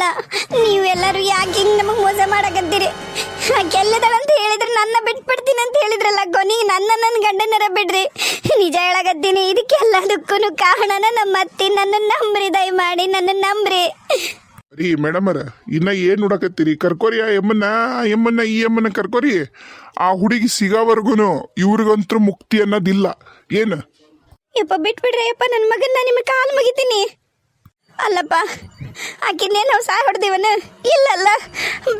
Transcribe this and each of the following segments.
ಅಲ್ಲ ನೀವೆಲ್ಲರೂ ಯಾಕೆ ಹಿಂಗೆ ನಮಗೆ ಮೋಸ ಮಾಡಕತ್ತೀರಿ? ಗೆಲ್ಲದಳಂತ ಹೇಳಿದ್ರೆ ನನ್ನ ಬಿಟ್ಬಿಡ್ತೀನಿ ಅಂತ ಹೇಳಿದ್ರಲ್ಲ ಕೊನಿ ನನ್ನ ನನ್ನ ಗಂಡನರ ಬಿಡ್ರಿ. ನಿಜ ಹೇಳಕತ್ತೀನಿ ಇದಕ್ಕೆಲ್ಲದಕ್ಕೂ ಕಾರಣನ ನಮ್ಮ ಅತ್ತಿ. ನನ್ನ ನಂಬ್ರಿ ದಯಮಾಡಿ ನನ್ನ ನಂಬ್ರಿ. ರೀ ಮೇಡಮರ ಇನ್ನ ಏನ್ ನೋಡಕತ್ತೀರಿ? ಕರ್ಕೋರಿ ಆ ಎಮ್ಮನ್ನ ಆ ಎಮ್ಮನ್ನ ಈ ಎಮ್ಮನ್ನ ಕರ್ಕೋರಿ. ಆ ಹುಡುಗಿ ಸಿಗೋವರೆಗೂ ಇವ್ರಿಗಂತೂ ಮುಕ್ತಿ ಅನ್ನೋದಿಲ್ಲ. ಏನು? ಯಪ್ಪ ಬಿಟ್ಬಿಡ್ರಿ ಯಪ್ಪ ನನ್ನ ಮಗನ್ನ ನಿಮಗೆ ಕಾಲು ಮುಗಿತೀನಿ. ಅಲ್ಲಪ್ಪ ಆಕಿನ್ನೇ ನಾವು ಸಾಯ್ ಹೊಡೆದಿವನ? ಇಲ್ಲಲ್ಲ,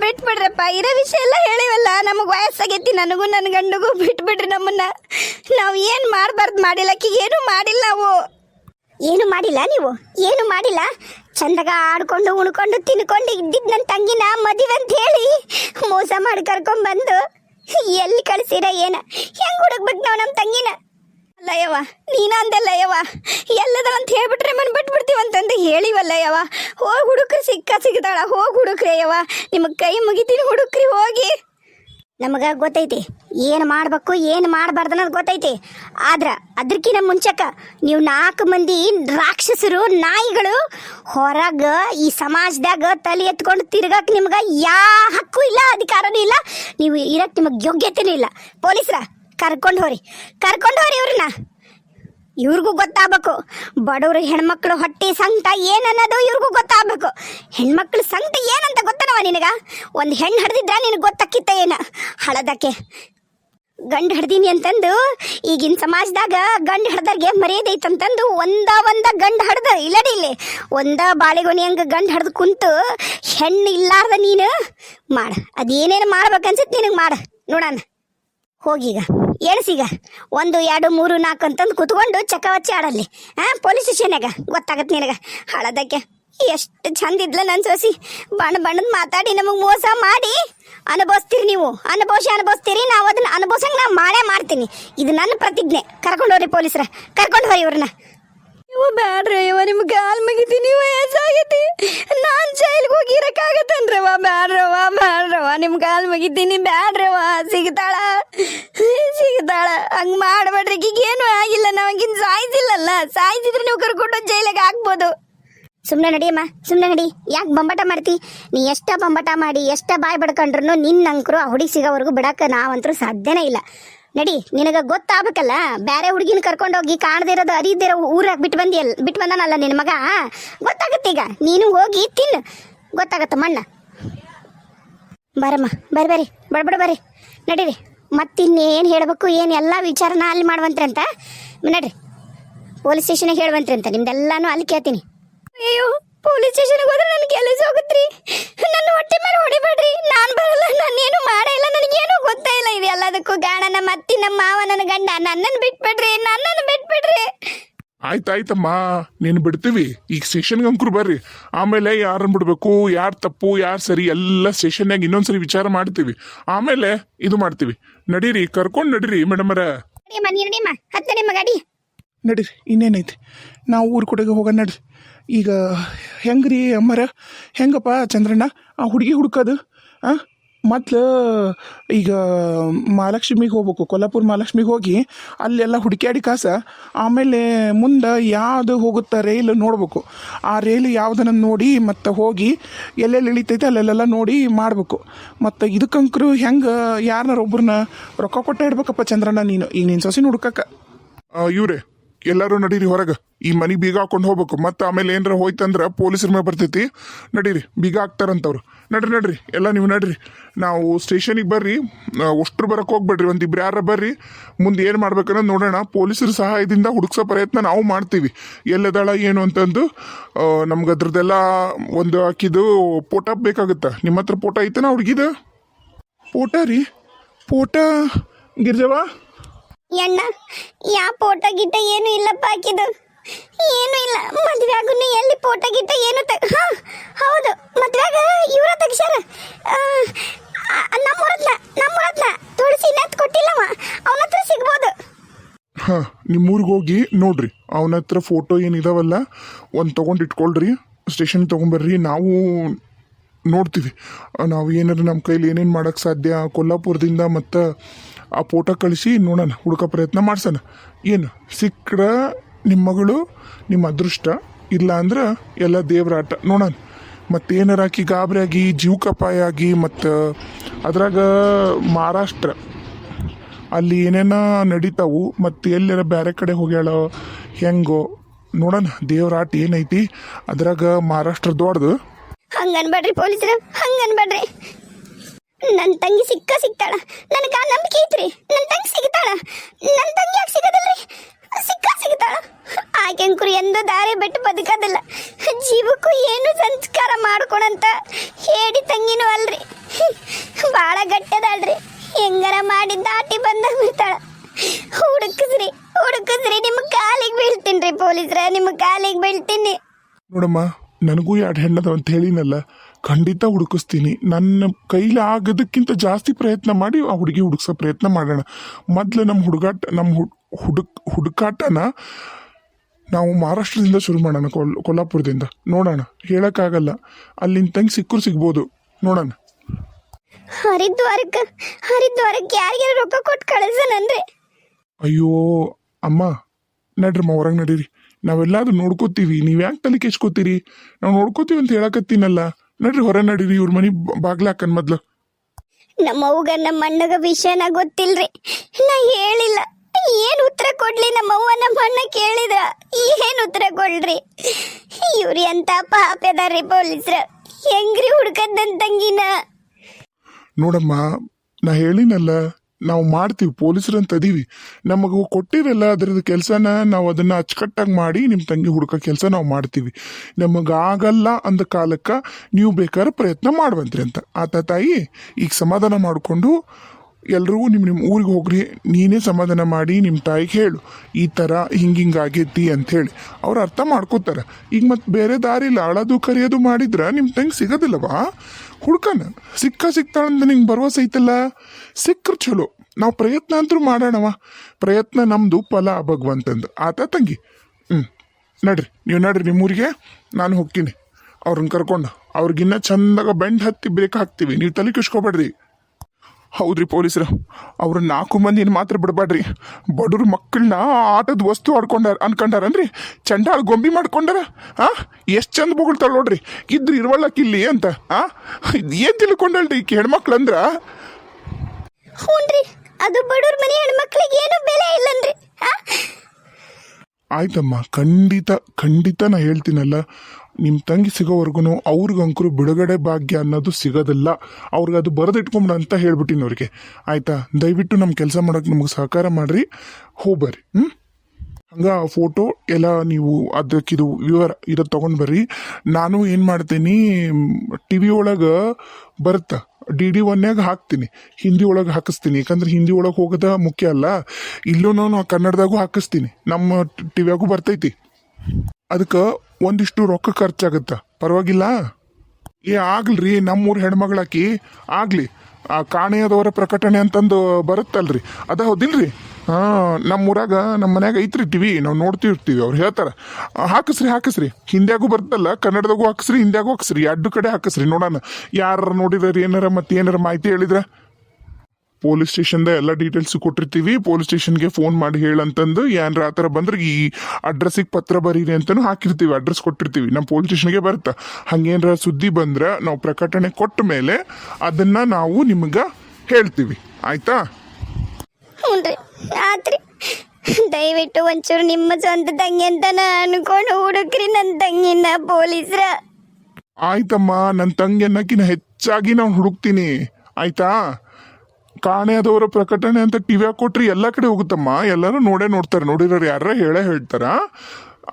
ಬಿಟ್ಬಿಡ್ರಪ್ಪ, ಇರೋ ವಿಷಯ ಎಲ್ಲ ಹೇಳಿವಲ್ಲ, ನಮಗೆ ವಯಸ್ಸಾಗೈತಿ, ನನಗೂ ನನ್ನ ಗಂಡಗೂ ಬಿಟ್ಬಿಡ್ರಿ ನಮ್ಮನ್ನ. ನಾವು ಏನು ಮಾಡಬಾರ್ದು ಮಾಡಿಲ್ಲ, ಆಕಿಗೆ ಏನು ಮಾಡಿಲ್ಲ ನಾವು. ಏನು ಮಾಡಿಲ್ಲ ನೀವು? ಏನು ಮಾಡಿಲ್ಲ? ಚಂದಾಗ ಆಡ್ಕೊಂಡು, ಉಣ್ಕೊಂಡು, ತಿನ್ಕೊಂಡು ಇದ್ದಿದ್ ನನ್ನ ತಂಗಿನ ಮದುವೆ ಅಂತ ಹೇಳಿ ಮೋಸ ಮಾಡಿ ಕರ್ಕೊಂಡ್ಬಂದು ಎಲ್ಲಿ ಕಳ್ಸಿರ ಏನ? ಹೆಂಗ್ ಹುಡುಕ್ಬೇಕು ನಾವು ನಮ್ಮ ತಂಗಿನ? ಅಲ್ಲ ನೀನಂದೆ ಲಯವ ಎಲ್ಲದ ಅಂತ ಹೇಳ್ಬಿಟ್ರೆ ಮನ್ ಬಿಟ್ಬಿಡ್ತೀವಿ ಅಂತಂದು ಹೇಳಿವಲ್ಲ ಲಯವ ಹೋಗಿ ಹುಡುಕ್ರಿ, ಸಿಕ್ಕ ಸಿಗ್ತಾಳ ಹೋಗಿ ಹುಡುಕ್ರಿ ಯವ ನಿಮಗೆ ಕೈ ಮುಗಿತೀನಿ, ಹುಡುಕ್ರಿ, ಹೋಗಿ. ನಮಗ ಗೊತ್ತೈತಿ, ಏನು ಮಾಡಬೇಕು, ಏನು ಮಾಡಬಾರ್ದು ಅನ್ನೋದು ಗೊತ್ತೈತಿ. ಆದ್ರೆ ಅದಕ್ಕಿಂತ ಮುಂಚಕ ನೀವು ನಾಲ್ಕು ಮಂದಿ ರಾಕ್ಷಸರು, ನಾಯಿಗಳು ಹೊರಗ ಈ ಸಮಾಜದಾಗ ತಲೆ ಎತ್ಕೊಂಡು ತಿರ್ಗಕ್ ನಿಮ್ಗೆ ಯಾ ಹಕ್ಕು ಇಲ್ಲ, ಅಧಿಕಾರನೂ ಇಲ್ಲ. ನೀವು ಇರಕ್ಕೆ ನಿಮಗೆ ಯೋಗ್ಯತೆನೂ ಇಲ್ಲ. ಪೊಲೀಸ್ರ ಕರ್ಕೊಂಡು ಹೋರಿ. ಕರ್ಕೊಂಡು ಹೋರಿ ಇವ್ರನ್ನ. ಇವ್ರಿಗೂ ಗೊತ್ತಾಗಬೇಕು. ಬಡವರು ಹೆಣ್ಮಕ್ಳು ಹೊಟ್ಟೆ ಸಂಕಟ ಏನನ್ನೋದು ಇವ್ರಿಗೂ ಗೊತ್ತಾಗಬೇಕು. ಹೆಣ್ಮಕ್ಳು ಸಂಕಟ ಏನಂತ ಗೊತ್ತನವ ನಿನಗ? ಒಂದು ಹೆಣ್ಣು ಹಡ್ದಿದ್ರೆ ನಿನಗೆ ಗೊತ್ತಾಕಿತ್ತ ಏನು? ಹಳದಕ್ಕೆ. ಗಂಡು ಹಡ್ದೀನಿ ಅಂತಂದು ಈಗಿನ ಸಮಾಜದಾಗ ಗಂಡು ಹಡ್ದರ್ಗೆ ಮರ್ಯಾದೆ ಐತಂತಂದು ಒಂದ ಒಂದ ಗಂಡು ಹಡ್ದ. ಇಲ್ಲಡಿ ಇಲ್ಲಿ. ಒಂದ ಬಾಳೆಗೊನೆ ಹಂಗೆ ಗಂಡು ಹಡ್ದು ಕುಂತು ಹೆಣ್ಣು ಇಲ್ಲಾರ್ದ ನೀನು ಮಾಡ. ಅದೇನೇನು ಮಾಡ್ಬೇಕನ್ಸುತ್ತೆ ನಿನಗೆ ಮಾಡ. ನೋಡಣ. ಹೋಗೀಗ. ಎಣಸೀಗ. ಒಂದು, ಎರಡು, ಮೂರು, ನಾಲ್ಕು ಅಂತಂದು ಕುತ್ಕೊಂಡು ಚಕವಚ್ಚಿ ಆಡಲ್ಲಿ. ಹಾಂ ಪೊಲೀಸ್ ಸ್ಟೇಷನ್ಯಾಗ ಗೊತ್ತಾಗತ್ತೆ ನಿನಗೆ. ಹಳದಕ್ಕೆ ಎಷ್ಟು ಚಂದ ಇದ್ಲ ನನ್ನ ಸೊಸಿ. ಬಣ್ಣ ಬಣ್ಣದ ಮಾತಾಡಿ ನಮಗೆ ಮೋಸ ಮಾಡಿ. ಅನುಭವಿಸ್ತೀರಿ ನೀವು. ಅನುಭವಿಸಿ ಅನುಭವಿಸ್ತೀರಿ. ನಾವು ಅದನ್ನ ಅನುಭವಿಸಂಗೆ ನಾ ಮಾಡೇ ಮಾಡ್ತೀನಿ. ಇದು ನನ್ನ ಪ್ರತಿಜ್ಞೆ. ಕರ್ಕೊಂಡು ಹೋಗ್ರಿ ಪೊಲೀಸ್ರ. ಕರ್ಕೊಂಡು ಹೋಗಿ ಇವ್ರನ್ನ. ಇವ ಬ್ಯಾಡ್ರಿ ಇವ ನಿಮ್ಗೆ ಕಾಲ್ ಮುಗಿತೀನಿ ನಾನ್ ಜೈಲ್ಗೆ ಹೋಗಿ ಇರಕ್ಕಾಗತ್ತನ್ರವ ಬ್ಯಾಡ್ರವ ಬ್ಯಾಡ್ರವ ನಿಮ್ ಕಾಲ್ ಮುಗಿತೀನಿ ಬ್ಯಾಡ್ರವ ಸಿಗ್ತಾಳ? ಸಿಗ್ತಾಳ. ಹಂಗ್ ಮಾಡ್ಬೇಡ್ರಿ. ಈಗ ಏನು ಆಗಿಲ್ಲ. ನಾವಾಗಿನ್ ಸಾಯ್ಸಿಲ್ಲಲ್ಲ ಸಾಯ್ಸಿದ್ರೆ ನೀವು ಕರ್ಕೊಂಡು ಜೈಲಿಗೆ ಹಾಕ್ಬೋದು. ಸುಮ್ಮನೆ ನಡಿಯಮ್ಮ ಸುಮ್ಮನೆ ನಡಿ. ಯಾಕೆ ಬಂಬಟ ಮಾಡ್ತಿ? ನೀ ಎಷ್ಟ ಬಂಬಟ ಮಾಡಿ, ಎಷ್ಟ ಬಾಯ್ ಬಡ್ಕೊಂಡ್ರು ನಿನ್ನ ಅಂಕರು ಆ ಹುಡುಗಿ ಸಿಗೋವರೆಗೂ ಬಿಡಕ್ಕೆ ನಾವಂತರೂ ಸಾಧ್ಯನೇ ಇಲ್ಲ. ನಡಿ, ನಿನಗ ಗೊತ್ತಾಗಬೇಕಲ್ಲ? ಬೇರೆ ಹುಡುಗಿನ ಕರ್ಕೊಂಡೋಗಿ ಕಾಣದಿರೋದು, ಅರಿದಿರೋ ಊರಾಗ ಬಿಟ್ಟು ಬಂದಿಯಲ್ಲ ಬಿಟ್ಟು ಬಂದಾನಲ್ಲ ನಿನ್ನ ಮಗ? ಗೊತ್ತಾಗತ್ತೆ ಈಗ ನೀನು ಹೋಗಿ ತಿನ್ನು. ಗೊತ್ತಾಗತ್ತ ಮಣ್ಣ. ಬರಮ್ಮ, ಬರ್ರಿ ಬರ್ರಿ, ಬಡ್ಬಡ ಬರ್ರಿ. ನಡೀರಿ. ಮತ್ತಿನ್ನೇನು ಹೇಳಬೇಕು, ಏನು ಎಲ್ಲ ವಿಚಾರನ ಅಲ್ಲಿ ಮಾಡುವಂತ್ರಿ ಅಂತ ನಡ್ರಿ. ಪೊಲೀಸ್ ಸ್ಟೇಷನ್ಗೆ ಹೇಳುವಂತ್ರಿ ಅಂತ ನಿಮ್ದೆಲ್ಲಾನು ಅಲ್ಲಿ ಕೇಳ್ತೀನಿ. ಅಯ್ಯೋ, ಪೊಲೀಸ್ ಸ್ಟೇಷನ್ಗೆ ಹೋದ್ರೆ ನನಗೆ ಕೆಲಸ ಹೋಗುತ್ತೀ ನನ್ನ ಹೊಟ್ಟೆ ಮೇಲೆ ಹೊಡಿಬೇಡ್ರಿ. ನಾನು ಬರಲ್ಲ, ನಾನೇನು ಮಾಡೇ ಇಲ್ಲ, ನನಗೇನು ಗೊತ್ತೇ ಇಲ್ಲ. ಇದು ಎಲ್ಲದಕ್ಕೂ ಗಾಣ ನಮ್ಮ ಅತ್ತಿ ನಮ್ಮ ಮಾವ ನನ್ನ ಗಂಡ ನನ್ನನ್ನು ಬಿಟ್ಬಿಡ್ರಿ ನನ್ನನ್ನು ಬಿಟ್ಬಿಡ್ರಿ ಆಯ್ತಾಯ್ತಮ್ಮ ನೀನು ಬಿಡ್ತೀವಿ. ಈಗ ಸೆಷನ್ಗೆ ಅಂಕರು ಬರ್ರಿ. ಆಮೇಲೆ ಯಾರನ್ನ ಬಿಡ್ಬೇಕು ಯಾರು ತಪ್ಪು ಯಾರು ಸರಿ ಎಲ್ಲ ಸ್ಟೇಷನ್ಯಾಗ ಇನ್ನೊಂದ್ಸರಿ ವಿಚಾರ ಮಾಡ್ತೀವಿ. ಆಮೇಲೆ ಇದು ಮಾಡ್ತೀವಿ. ನಡೀರಿ ಕರ್ಕೊಂಡು ನಡೀರಿ ಮೇಡಮರ ಗಾಡಿ. ನಡೀರಿ ಇನ್ನೇನೈತಿ? ನಾವು ಊರು ಕಡೆಗೆ ಹೋಗೋಣ ನಡ್ರಿ. ಈಗ ಹೆಂಗ್ರಿ ಅಮ್ಮರ? ಹೆಂಗಪ್ಪ ಚಂದ್ರಣ್ಣ? ಆ ಹುಡುಗಿ ಹುಡ್ಕೋದು ಆ? ಮೊದ್ಲು ಈಗ ಮಹಾಲಕ್ಷ್ಮಿಗೆ ಹೋಗ್ಬೇಕು, ಕೊಲ್ಲಾಪುರ ಮಹಾಲಕ್ಷ್ಮಿಗೆ ಹೋಗಿ ಅಲ್ಲೆಲ್ಲ ಹುಡುಕ್ಯಾಡಿ ಕಾಸ, ಆಮೇಲೆ ಮುಂದೆ ಯಾವುದು ಹೋಗುತ್ತೆ ರೈಲು ನೋಡ್ಬೇಕು. ಆ ರೈಲು ಯಾವುದನ್ನ ನೋಡಿ ಮತ್ತು ಹೋಗಿ ಎಲ್ಲೆಲ್ಲಿ ಇಳಿತೈತೆ ಅಲ್ಲೆಲ್ಲ ನೋಡಿ ಮಾಡಬೇಕು. ಮತ್ತು ಇದಕ್ಕಂಕರು ಹೆಂಗೆ ಯಾರನ್ನಾರ ಒಬ್ರನ್ನ ರೊಕ್ಕ ಕೊಟ್ಟ ಇಡ್ಬೇಕಪ್ಪ ಚಂದ್ರಣ್ಣ ನೀನು. ಈಗ ನೀನು ಸೊಸಿನ ಹುಡ್ಕಕ್ಕ. ಇವ್ರೆ. ಎಲ್ಲರೂ ನಡೀರಿ ಹೊರಗೆ. ಈ ಮನಿ ಬೀಗ ಹಾಕೊಂಡು ಹೋಗ್ಬೇಕು. ಮತ್ತೆ ಆಮೇಲೆ ಏನಾರ ಹೋಯ್ತಂದ್ರೆ ಪೊಲೀಸರ ಮೇಲೆ ಬರ್ತೈತಿ. ನಡೀರಿ ಬೀಗ ಹಾಕ್ತಾರಂತವ್ರು ನಡ್ರಿ ನಡ್ರಿ. ಎಲ್ಲ ನೀವು ನಡ್ರಿ. ನಾವು ಸ್ಟೇಷನಿಗೆ ಬರ್ರಿ. ಅಷ್ಟ್ರು ಬರಕ್ಕೆ ಹೋಗ್ಬೇಡ್ರಿ. ಒಂದು ಇಬ್ರು ಯಾರ ಬರ್ರಿ. ಮುಂದೆ ಏನು ಮಾಡ್ಬೇಕನ್ನೋದು ನೋಡೋಣ. ಪೊಲೀಸರ ಸಹಾಯದಿಂದ ಹುಡುಕ್ಸೋ ಪ್ರಯತ್ನ ನಾವು ಮಾಡ್ತೀವಿ. ಎಲ್ಲದಳ ಏನು ಅಂತಂದು ನಮ್ಗೆ ಅದ್ರದ್ದೆಲ್ಲ ಒಂದು ಹಾಕಿದ್ದು ಫೋಟೋ ಬೇಕಾಗುತ್ತೆ. ನಿಮ್ಮ ಹತ್ರ ಫೋಟೋ ಐತನ ಹುಡುಗಿದು? ಫೋಟೋ ರೀ. ಫೋಟೋ ಗಿರ್ಜವ್ವ ಎಣ್ಣ ಯಾ ಫೋಟೋ ಗಿಟ್ಟ ಏನು ಇಲ್ಲಪ್ಪ ಹಾಕಿದ್ದು ಏನು ಇಲ್ಲ ಮದ್ವೆಯಾಗೂ ಎಲ್ಲಿ ಫೋಟೋ ಗಿಟ್ಟ ಏನು ತ ಹಾ, ಹೌದು ಮದ್ವೆಯಾಗ ಇವರ ತೆಗ್ಸ್ಯಾರ. ನಮ್ಮೂರತ್ನ ನಮ್ಮೂರತ್ನ ತುಳಸಿ ನೆತ್ ಕೊಟ್ಟಿಲ್ಲವ, ಅವನ ಹತ್ರ ಸಿಗ್ಬೋದು. ಹಾಂ, ನಿಮ್ಮೂರಿಗೆ ಹೋಗಿ ನೋಡ್ರಿ, ಅವನ ಹತ್ರ ಫೋಟೋ ಏನಿದಾವಲ್ಲ ಒಂದು ತೊಗೊಂಡು ಇಟ್ಕೊಳ್ರಿ, ಸ್ಟೇಷನ್ ತೊಗೊಂಬರ್ರಿ, ನಾವು ನೋಡ್ತೀವಿ. ನಾವು ಏನಾರು ನಮ್ಮ ಕೈಲಿ ಏನೇನು ಮಾಡೋಕ್ಕೆ ಸಾಧ್ಯ, ಕೊಲ್ಲಾಪುರದಿಂದ ಮತ್ತು ಆ ಫೋಟೋ ಕಳಿಸಿ ನೋಡೋಣ, ಹುಡುಕೋ ಪ್ರಯತ್ನ ಮಾಡ್ಸೋಣ. ಏನು, ಸಿಕ್ಕರೆ ನಿಮ್ಮ ಮಗಳು ನಿಮ್ಮ ಅದೃಷ್ಟ, ಇಲ್ಲ ಅಂದ್ರೆ ಎಲ್ಲ ದೇವ್ರ ಆಟ, ನೋಡೋಣ. ಮತ್ತೇನಾರ ಆಕಿ ಗಾಬರಿ ಆಗಿ, ಜೀವಕಪಾಯ ಆಗಿ, ಮತ್ತು ಅದ್ರಾಗ ಮಹಾರಾಷ್ಟ್ರ, ಅಲ್ಲಿ ಏನೇನ ನಡೀತಾವು, ಮತ್ತು ಎಲ್ಲಾರ ಬೇರೆ ಕಡೆ ಹೋಗ್ಯಾಳ, ಹೆಂಗೋ, ನೋಡೋಣ. ದೇವ್ರ ಆಟ ಏನೈತಿ, ಅದ್ರಾಗ ಮಹಾರಾಷ್ಟ್ರ ದೊಡ್ದು ಹಂಗನ್ಬೇಡ್ರಿ ಪೊಲೀಸ್ರ, ಹಂಗನ್ಬೇಡ್ರಿ. ನನ್ನ ತಂಗಿ ಸಿಕ್ಕ ಸಿಗ್ತಾಳ ನನಗ ನಂಬಿಕೆ ಐತ್ರಿ. ನನ್ನ ತಂಗಿ ಸಿಗ್ತಾಳ. ನನ್ನ ತಂಗಿ ಯಾಕೆ ಸಿಗೋದಿಲ್ರಿ. ಸಿಕ್ಕ ಸಿಗ್ತಾಳ. ಆಕೆಂಕುರಿ ಎಂದು ದಾರಿ ಬಿಟ್ಟು ಬದುಕೋದಿಲ್ಲ. ಜೀವಕ್ಕೂ ಏನು ಸಂಸ್ಕಾರ ಮಾಡ್ಕೊಳಂತ ಹೇಳಿ ತಂಗಿನೂ ಅಲ್ರಿ. ಭಾಳ ಗಟ್ಟದಾಳ್ರಿ. ಹೆಂಗಾರ ಮಾಡಿ ದಾಟಿ ಬಂದಾಗ ಬಿಡ್ತಾಳ. ಹುಡುಕಿದ್ರಿ ಹುಡುಕಿದ್ರಿ, ನಿಮ್ಮ ಕಾಲಿಗೆ ಬೀಳ್ತೀನಿ ರೀ ಪೊಲೀಸ್ರ, ನಿಮ್ಮ ಕಾಲಿಗೆ ಬೀಳ್ತೀನಿ. ನೋಡಮ್ಮ, ನನಗೂ ಎರಡು ಹೆಣ್ಣದ ಅಂತ ಹೇಳಿನಲ್ಲ. ಖಂಡಿತ ಹುಡುಕಿಸ್ತೀನಿ. ನನ್ನ ಕೈಲಿ ಆಗೋದಕ್ಕಿಂತ ಜಾಸ್ತಿ ಪ್ರಯತ್ನ ಮಾಡಿ ಆ ಹುಡುಗಿ ಹುಡುಕ್ಸೋ ಪ್ರಯತ್ನ ಮಾಡೋಣ. ಮೊದಲು ನಮ್ಮ ಹುಡುಗಾಟ ನಮ್ಮ ಹುಡ್ ಹುಡುಕ್ ಹುಡುಕಾಟನ ನಾವು ಮಹಾರಾಷ್ಟ್ರದಿಂದ ಶುರು ಮಾಡೋಣ ಕೊಲ್ ಕೊಲ್ಲಾಪುರದಿಂದ. ನೋಡೋಣ. ಹೇಳೋಕ್ಕಾಗಲ್ಲ. ಅಲ್ಲಿನ ತಂಗಿ ಸಿಕ್ಕರು ಸಿಗ್ಬೋದು. ನೋಡೋಣ. ಹರಿದ್ವಾರಕ್ಕೆ ಹರಿದ್ವಾರಕ್ಕೆ ಯಾರಿಗಾರು ರೊಕ್ಕ ಕೊಟ್ಟು ಕಳಿಸನನ್ರಿ ಅಯ್ಯೋ ಅಮ್ಮ ನಡ್ರಮ್ಮ ಹೊರಗೆ ನಡೀರಿ. ನಾವೆಲ್ಲಾದ್ರೂ ನೋಡ್ಕೋತೀವಿ. ನೀವು ಯಾಕೆ ತಲೆ ಕೆಚ್ಕೋತೀರಿ? ನಾವು ನೋಡ್ಕೋತೀವಿ ಅಂತ ಹೇಳಕತ್ತೀನಲ್ಲ. ನಡ್ರಿ ಹೊರ ನಡೀರಿ ಇವ್ರ ಮನೆ ಬಾಗ್ಲಾಕನ್ ಮೊದ್ಲು. ನಮ್ಮ ಅವ್ಗ ನಮ್ಮ ಅಣ್ಣಗ ವಿಷಯನ ಗೊತ್ತಿಲ್ರಿ. ನಾ ಹೇಳಿಲ್ಲ. ಏನ್ ಉತ್ತರ ಕೊಡ್ಲಿ? ನಮ್ಮ ಅವ್ವ ನಮ್ಮ ಅಣ್ಣ ಕೇಳಿದ್ರ. ಏನ್ ಉತ್ತರ ಕೊಡ್ರಿ ಇವ್ರಿ ಅಂತ ಪಾಪದಾರ್ರಿ ಪೊಲೀಸ್ರ. ಹೆಂಗ್ರಿ ಹುಡ್ಕದ್ ನನ್ ತಂಗಿನ? ನೋಡಮ್ಮ ನಾ ಹೇಳಿನಲ್ಲ. ನಾವು ಮಾಡ್ತೀವಿ, ಪೊಲೀಸರಂತ ಅದೀವಿ ನಮಗೆ ಕೊಟ್ಟಿರಲ್ಲ ಅದ್ರದ್ದು ಕೆಲಸನ ನಾವು ಅದನ್ನು ಅಚ್ಚುಕಟ್ಟಾಗಿ ಮಾಡಿ ನಿಮ್ಮ ತಂಗಿ ಹುಡುಕೋ ಕೆಲಸ ನಾವು ಮಾಡ್ತೀವಿ. ನಮಗಾಗಲ್ಲ ಅಂದ ಕಾಲಕ್ಕೆ ನೀವು ಬೇಕಾದ್ರೆ ಪ್ರಯತ್ನ ಮಾಡುವಂತ್ರಿ ಅಂತ. ಆತ ತಾಯಿ, ಈಗ ಸಮಾಧಾನ ಮಾಡಿಕೊಂಡು ಎಲ್ರಿಗೂ ನಿಮ್ಮ ನಿಮ್ಮ ಊರಿಗೆ ಹೋಗ್ರಿ, ನೀನೇ ಸಮಾಧಾನ ಮಾಡಿ ನಿಮ್ಮ ತಾಯಿಗೆ ಹೇಳು. ಈ ಥರ ಹಿಂಗೆ ಆಗೈತಿ ಅಂಥೇಳಿ ಅವ್ರು ಅರ್ಥ ಮಾಡ್ಕೋತಾರೆ. ಈಗ ಮತ್ತೆ ಬೇರೆ ದಾರಿ ಇಲ್ಲ ಅಳೋದು ಕರೆಯೋದು ಮಾಡಿದ್ರೆ ನಿಮ್ಮ ತಂಗಿ ಸಿಗೋದಿಲ್ಲವಾ? ಹುಡ್ಕನ, ಸಿಕ್ಕ ಸಿಗ್ತಾಳಂತ ನಿಂಗೆ ಭರವಸೆ ಐತಲ್ಲ? ಸಿಕ್ಕರು ಚಲೋ ನಾವು ಪ್ರಯತ್ನ ಅಂತೂ ಮಾಡೋಣವ. ಪ್ರಯತ್ನ ನಮ್ಮದು ಫಲ ಭಗವಂತಂದು. ಆತ ತಂಗಿ ಹ್ಞೂ ನಡ್ರಿ, ನೀವು ನಡ್ರಿ ನಿಮ್ಮೂರಿಗೆ ನಾನು ಹೋಗ್ತೀನಿ. ಅವ್ರನ್ನ ಕರ್ಕೊಂಡು ಅವ್ರಿಗಿನ್ನ ಚಂದಾಗ ಬೆಂಡ್ ಹತ್ತಿ ಬ್ರೇಕ್ ಹಾಕ್ತೀವಿ. ನೀವು ತಲೆ ಕೆಸ್ಕೊಬೇಡ್ರಿ ಹೌದ್ರಿ ಪೊಲೀಸರು. ಅವ್ರ ನಾಲ್ಕು ಮಂದಿನ ಮಾತ್ರ ಬಿಡಬೇಡ್ರಿ ಬಡವ್ರ ಮಕ್ಕಳನ್ನ ಆಟದ ವಸ್ತು ಆಡ್ಕೊಂಡಾರ ಅನ್ಕೊಂಡಾರನ್ರಿ? ಚಂಡಾಳ ಗೊಂಬಿ ಮಾಡ್ಕೊಂಡಾರ? ಆ? ಎಷ್ಟು ಚಂದ ಬೊಗಳ್ತಾಳ ನೋಡ್ರಿ. ಇದ್ರ ಇರುವಲ್ಲಕ್ಕಿಲ್ಲಿ ಅಂತ ಆ? ಏನು ತಿಳ್ಕೊಂಡಲ್ರಿ ಈಕಿ ಹೆಣ್ಮಕ್ಳಂದ್ರ ಹ್ಞೂನ್ರಿ ಅದು ಬಡವ್ರ ಮನೆ ಹೆಣ್ಮಕ್ಳಿಗೆ ಏನು ಬೆಲೆ ಇಲ್ಲನ್ರಿ? ಆಯ್ತಮ್ಮ ಖಂಡಿತ ಖಂಡಿತ ನಾ ಹೇಳ್ತೀನಲ್ಲ. ನಿಮ್ಮ ತಂಗಿ ಸಿಗೋವರೆಗೂ ಅವ್ರಿಗಂಕರು ಬಿಡುಗಡೆ ಭಾಗ್ಯ ಅನ್ನೋದು ಸಿಗೋದಿಲ್ಲ. ಅವ್ರಿಗೆ ಅದು ಬರೆದಿಟ್ಕೊಂಬಿಡ ಅಂತ ಹೇಳ್ಬಿಟ್ಟಿನಿ ಅವ್ರಿಗೆ. ಆಯಿತಾ? ದಯವಿಟ್ಟು ನಮ್ಮ ಕೆಲಸ ಮಾಡೋಕೆ ನಮಗೆ ಸಹಕಾರ ಮಾಡ್ರಿ. ಹೋಗ್ಬರ್ರಿ ಹ್ಞೂ ಹಂಗ ಫೋಟೋ ಎಲ್ಲ ನೀವು ಅದಕ್ಕಿದು ವಿವರ ಇರೋದು ತೊಗೊಂಡು ಬರ್ರಿ. ನಾನು ಏನು ಮಾಡ್ತೀನಿ ಟಿ ವಿ ಒಳಗೆ ಬರುತ್ತೆ ಡಿ ಡಿ ಒನ್ಯಾಗ ಹಾಕ್ತೀನಿ. ಹಿಂದಿ ಒಳಗೆ ಹಾಕಿಸ್ತೀನಿ. ಯಾಕಂದ್ರೆ ಹಿಂದಿ ಒಳಗೆ ಹೋಗೋದ ಮುಖ್ಯ ಅಲ್ಲ. ಇಲ್ಲೂ ನಾನು ಕನ್ನಡದಾಗೂ ಹಾಕಿಸ್ತೀನಿ. ನಮ್ಮ ಟಿವಿಯಾಗೂ ಬರ್ತೈತಿ. ಅದಕ್ಕೆ ಒಂದಿಷ್ಟು ರೊಕ್ಕ ಖರ್ಚಾಗತ್ತೆ. ಪರವಾಗಿಲ್ಲ? ಏ, ಆಗಲ್ರಿ, ನಮ್ಮೂರ ಹೆಣ್ಮಗಳಾಕಿ, ಆಗಲಿ. ಆ, ಕಾಣೆಯದವರ ಪ್ರಕಟಣೆ ಅಂತಂದು ಬರುತ್ತಲ್ರಿ. ಅದ ಹೌದಿಲ್ರಿ? ಹಾಂ, ನಮ್ಮೂರಾಗ ನಮ್ಮ ಮನ್ಯಾಗ ಐತ್ರಿ ಟಿವಿ ನಾವು ನೋಡ್ತಿರ್ತೀವಿ, ಅವ್ರು ಹೇಳ್ತಾರೆ. ಹಾಕಸ್ರಿ ಹಾಕಿಸ್ರಿ ಹಾಕಿಸ್ರಿ. ಹಿಂದ್ಯಾಗೂ ಬರ್ತಲ್ಲ, ಕನ್ನಡದಾಗೂ ಹಾಕಿಸ್ರಿ, ಹಿಂದ್ಯಾಗೂ ಹಾಕಿಸ್ರಿ. ಎರಡು ಕಡೆ ಹಾಕಿಸ್ರಿ ನೋಡೋಣ. ಯಾರು ನೋಡಿದ್ರಿ, ಏನಾರ ಮತ್ತೆ ಏನಾರ ಮಾಹಿತಿ ಹೇಳಿದ್ರ? ಪೊಲೀಸ್ ಸ್ಟೇಷನ್ದ ಎಲ್ಲ ಡೀಟೇಲ್ಸ್ ಕೊಟ್ಟಿರ್ತೀವಿ. ಪೊಲೀಸ್ ಸ್ಟೇಷನ್ಗೆ ಫೋನ್ ಮಾಡಿ ಹೇಳಂತಂದು ಏನ್ರ ಆ ಥರ ಬಂದ್ರೆ ಈ ಅಡ್ರೆಸ್ಸಿಗೆ ಪತ್ರ ಬರೀರಿ ಅಂತಲೂ ಹಾಕಿರ್ತೀವಿ. ಅಡ್ರೆಸ್ ಕೊಟ್ಟಿರ್ತೀವಿ. ನಮ್ಮ ಪೊಲೀಸ್ ಸ್ಟೇಷನ್ಗೆ ಬರುತ್ತೆ. ಹಂಗೇನ್ರ ಸುದ್ದಿ ಬಂದ್ರೆ ನಾವು ಪ್ರಕಟಣೆ ಕೊಟ್ಟ ಮೇಲೆ ಅದನ್ನ ನಾವು ನಿಮ್ಗೆ ಹೇಳ್ತೀವಿ. ಆಯ್ತಾ? ಆತ್ರಿ. ದಯವಿಟ್ಟು ಒಂಚೂರು ನಿಮ್ಮ ಸ್ವಂತ ತಂಗಿ ಅಂತ ಅನ್ಕೊಂಡು ಹುಡುಕ್ರಿ ನನ್ನ ತಂಗಿನ ಪೊಲೀಸ್ರ. ಆಯ್ತಮ್ಮ. ನನ್ನ ತಂಗಿ ಅನ್ನಕ್ಕಿನ ಹೆಚ್ಚಾಗಿ ನಾನು ಹುಡುಕ್ತೀನಿ. ಆಯ್ತಾ? ಕಾಣೆಯಾದವರ ಪ್ರಕಟಣೆ ಅಂತ ಟಿವಿಯಾಗ ಕೊಟ್ರಿ ಎಲ್ಲ ಕಡೆ ಹೋಗುತ್ತಮ್ಮ. ಎಲ್ಲರೂ ನೋಡೇ ನೋಡ್ತಾರೆ. ನೋಡಿರೋರು ಯಾರ ಹೇಳೇ ಹೇಳ್ತಾರ.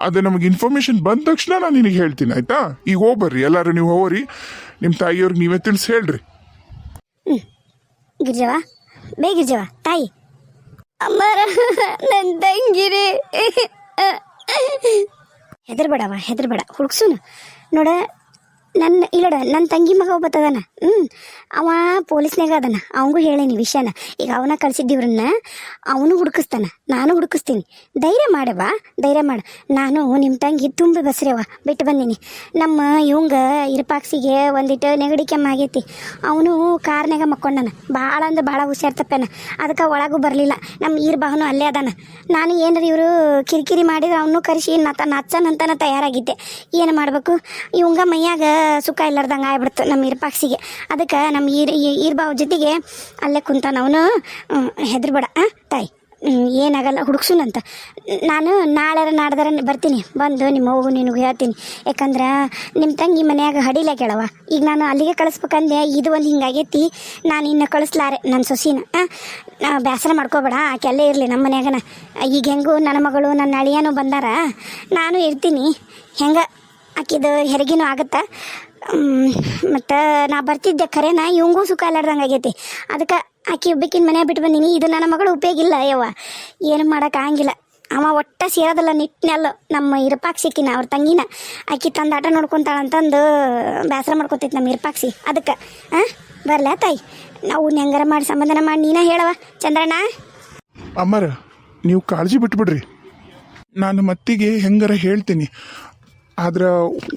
ಅದೇ ನಮಗೆ ಇನ್ಫಾರ್ಮೇಶನ್ ಬಂದ ತಕ್ಷಣ ನಾನು ನಿನಗೆ ಹೇಳ್ತೀನಿ, ಆಯ್ತಾ? ಈಗ ಹೋಗ್ಬರ್ರಿ ಎಲ್ಲರೂ ನೀವು ಹೋಗ್ರಿ. ನಿಮ್ಮ ತಾಯಿಯವ್ರಿಗೆ ನೀವೇ ತಿಳಿಸಿ ಹೇಳ್ರಿ. ಗಿರ್ಜವ? ಬೇ ಗಿರ್ಜವ, ತಾಯಿ. ಅಮ್ಮರ ನನ್ನ ತಂಗಿರಿ. ಹೆದರ್ಬೇಡವ ಹೆದರ್ಬೇಡ. ಹುಡುಕ್ಸುನು. ನೋಡ ನನ್ನ ಇಲ್ಲಡ ನನ್ನ ತಂಗಿ ಮಗ ಒಬ್ಬತ್ತದನ ಹ್ಞೂ ಅವ ಪೊಲೀಸ್ನಾಗ ಅದನ. ಅವಂಗೂ ಹೇಳೇನಿ ವಿಷಯನ. ಈಗ ಅವನ ಕಳ್ಸಿದ್ದೀವ್ರನ್ನ ಅವನು ಹುಡುಕಿಸ್ತಾನ. ನಾನು ಹುಡುಕಿಸ್ತೀನಿ. ಧೈರ್ಯ ಮಾಡವ ಧೈರ್ಯ ಮಾಡ. ನಾನು ನಿಮ್ಮ ತಂಗಿ ತುಂಬಿ ಬಸ್ರೇವ ಬಿಟ್ಟು ಬಂದೀನಿ. ನಮ್ಮ ಇವಂಗ ಇರ್ಪಾಕ್ಸಿಗೆ ಒಂದಿಟ್ಟು ನೆಗಡಿ ಕೆಮ್ಮ ಆಗೈತಿ. ಅವನು ಕಾರ್ನಾಗ ಮಕ್ಕೊಂಡನ. ಭಾಳ ಅಂದ್ರೆ ಭಾಳ ಹುಷಾರ್ ತಪ್ಪೇನ. ಅದಕ್ಕೆ ಒಳಗೂ ಬರಲಿಲ್ಲ. ನಮ್ಮ ಈರ್ಬಾಹನು ಅಲ್ಲೇ ಅದಾನ. ನಾನು ಏನಾರ ಇವರು ಕಿರಿಕಿರಿ ಮಾಡಿದ್ರೆ ಅವನು ಕರೆಸಿ ನತ, ನಚ್ಚನಂತನ ತಯಾರಾಗಿದ್ದೆ. ಏನು ಮಾಡಬೇಕು? ಇವಂಗ ಮೈಯಾಗ ಸುಖ ಇಲ್ಲಾರ್ದಂಗೆ ಆಗ್ಬಿಡ್ತು ನಮ್ಮ ಇರ್ಪಾಕ್ಸಿಗೆ ಅದಕ್ಕೆ ನಮ್ಮ ಈರ್ ಈರ್ಬಾವ್ ಜೊತೆಗೆ ಅಲ್ಲೇ ಕುಂತಾನವನು ಹೆದರ್ಬೇಡ, ಆ, ತಾಯಿ. ಏನಾಗಲ್ಲ, ಹುಡುಕ್ಸುನಂತ. ನಾನು ನಾಳೆ ನಾಡ್ದಾರ ಬರ್ತೀನಿ, ಬಂದು ನಿಮ್ಮ ಹೋಗು ನಿನಗೆ ಹೇಳ್ತೀನಿ. ಯಾಕಂದ್ರೆ ನಿಮ್ಮ ತಂಗಿ ಮನ್ಯಾಗ ಹಡಿಲ ಕೇಳವ ಈಗ ನಾನು ಅಲ್ಲಿಗೆ ಕಳಿಸ್ಬೇಕಂದೆ, ಇದು ಒಂದು ಹಿಂಗಾಗೈತಿ, ನಾನು ಇನ್ನು ಕಳಿಸ್ಲಾರೆ ನನ್ನ ಸೊಸಿನ ಬೇಸರ ಮಾಡ್ಕೋಬೇಡ ಆಕೆಲ್ಲೇ ಇರಲಿ ನಮ್ಮ ಮನ್ಯಾಗನ. ಈಗ ಹೆಂಗೂ ನನ್ನ ಮಗಳು, ನನ್ನ ಅಳಿಯನೂ ಬಂದಾರ ನಾನು ಇರ್ತೀನಿ, ಹೆಂಗೆ? ಆಕಿದು ಹೆರಿಗೆನೂ ಆಗುತ್ತಾ? ಮತ್ತು ನಾ ಬರ್ತಿದ್ದೆ ಖರೇನ, ಇವಂಗೂ ಸುಖ ಇಲ್ಲಾರ್ದಂಗೆ ಆಗೈತಿ. ಅದಕ್ಕೆ ಆಕಿ ಒಬ್ಬಕಿನ ಮನೆ ಬಿಟ್ಟು ಬಂದೀನಿ, ಇದು ನನ್ನ ಮಗಳು ಉಪಯೋಗ ಇಲ್ಲ, ಯವ್ವ. ಏನು ಮಾಡೋಕೆ ಆಗಂಗಿಲ್ಲ. ಅವ ಒಟ್ಟು ಸೇರೋದಲ್ಲ ನಿಟ್ಟಿನಲ್ಲೋ ನಮ್ಮ ಇರಪಾಕ್ಸಿಕಿನ ಅವ್ರ ತಂಗಿನ. ಆಕಿ ತಂದು ಆಟ ನೋಡ್ಕೊತಾಳಂತಂದು ಬೇಸರ ಮಾಡ್ಕೊತೈತಿ ನಮ್ಮ ಇರಪಾಕ್ಸಿ ಅದಕ್ಕೆ ಹಾಂ ಬರಲ ತಾಯಿ? ನಾವು ಹೆಂಗಾರ ಮಾಡಿ ಸಂಬಂಧನ ಮಾಡಿ ನೀನ ಹೇಳವ ಚಂದ್ರಣ್ಣ? ಅಮ್ಮರ, ನೀವು ಕಾಳಜಿ ಬಿಟ್ಬಿಡ್ರಿ. ನಾನು ಮತ್ತಿಗೆ ಹೆಂಗಾರ ಹೇಳ್ತೀನಿ. ಆದ್ರೆ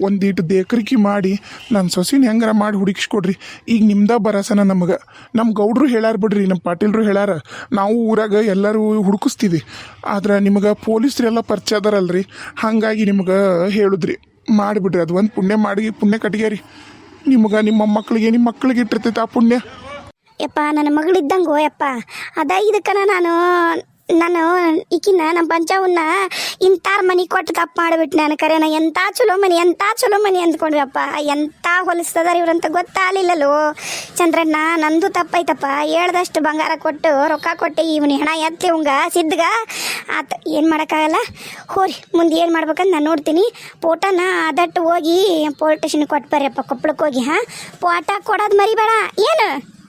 ಒಂದೀಟು ದೇಕರಿಕಿ ಮಾಡಿ ನನ್ನ ಸೊಸಿನ ಹೆಂಗಾರ ಮಾಡಿ ಹುಡುಕಿಸ್ಕೊಡ್ರಿ. ಈಗ ನಿಮ್ದ ಬರಸನ ನಮಗೆ. ನಮ್ಮ ಗೌಡ್ರು ಹೇಳ್ಯಾರ ಬಿಡ್ರಿ ನಮ್ಮ ಪಾಟೀಲ್ರು ಹೇಳ್ಯಾರ, ನಾವು ಊರಾಗ ಎಲ್ಲರೂ ಹುಡುಕಿಸ್ತೀವಿ. ಆದ್ರೆ ನಿಮಗೆ ಪೊಲೀಸ್ರೆಲ್ಲ ಪರಿಚಯ ಅದಾರಲ್ರಿ, ಹಾಗಾಗಿ ನಿಮ್ಗೆ ಹೇಳಿದ್ರಿ. ಮಾಡಿಬಿಡ್ರಿ, ಅದು ಒಂದು ಪುಣ್ಯ ಮಾಡಿ, ಪುಣ್ಯ ಕಟ್ಗ್ಯಾರಿ ನಿಮ್ಗೆ ನಿಮ್ಮ ಮಕ್ಕಳಿಗೆ ನಿಮ್ಮ ಮಕ್ಕಳಿಗೆ ಇಟ್ಟಿರ್ತೈತೆ ಆ ಪುಣ್ಯ. ಯಪ್ಪ, ನನ್ನ ಮಗಳಿದ್ದಂಗೋ ಯಪ್ಪ. ಅದ ಇದಕ್ಕನ ನಾನು ನಾನು ಈಕಿನ ನಮ್ಮ ಪಂಚವನ್ನ ಇಂತಾರ ಮನಿ ಕೊಟ್ಟು ತಪ್ಪು ಮಾಡಿಬಿಟ್ಟು ನಾನು ಕರೆನ ಎಂಥ ಚಲೋ ಮನಿ ಎಂಥ ಚಲೋ ಮನಿ ಅಂದ್ಕೊಂಡ್ರಪ್ಪ ಎಂಥ ಹೊಲಿಸ್ತದಾರ ಇವ್ರಂತ ಗೊತ್ತಾಗಲಿಲ್ಲಲ್ಲೋ ಚಂದ್ರಣ್ಣ ನಂದು ತಪ್ಪೈತಪ್ಪ ಹೇಳ್ದಷ್ಟು ಬಂಗಾರ ಕೊಟ್ಟು ರೊಕ್ಕ ಕೊಟ್ಟು ಇವನಿ ಹಣ ಎತ್ತಿ ಅವಂಗ ಸಿದ್ಧಗ ಆತ ಏನು ಮಾಡೋಕ್ಕಾಗಲ್ಲ. ಹೋರಿ, ಮುಂದೆ ಏನು ಮಾಡ್ಬೇಕಂತ ನಾನು ನೋಡ್ತೀನಿ. ಫೋಟೋನ ಅದಟ್ಟು ಹೋಗಿ ಪೋಲ್ ಸ್ಟೇಷನ್ಗೆ ಕೊಟ್ಟು ಬರ್ರಿಯಪ್ಪ ಕೊಪ್ಪಳಕ್ಕೆ ಹೋಗಿ, ಹಾಂ. ಪೋಟ ಕೊಡೋದು ಮರಿಬೇಡ. ಏನು?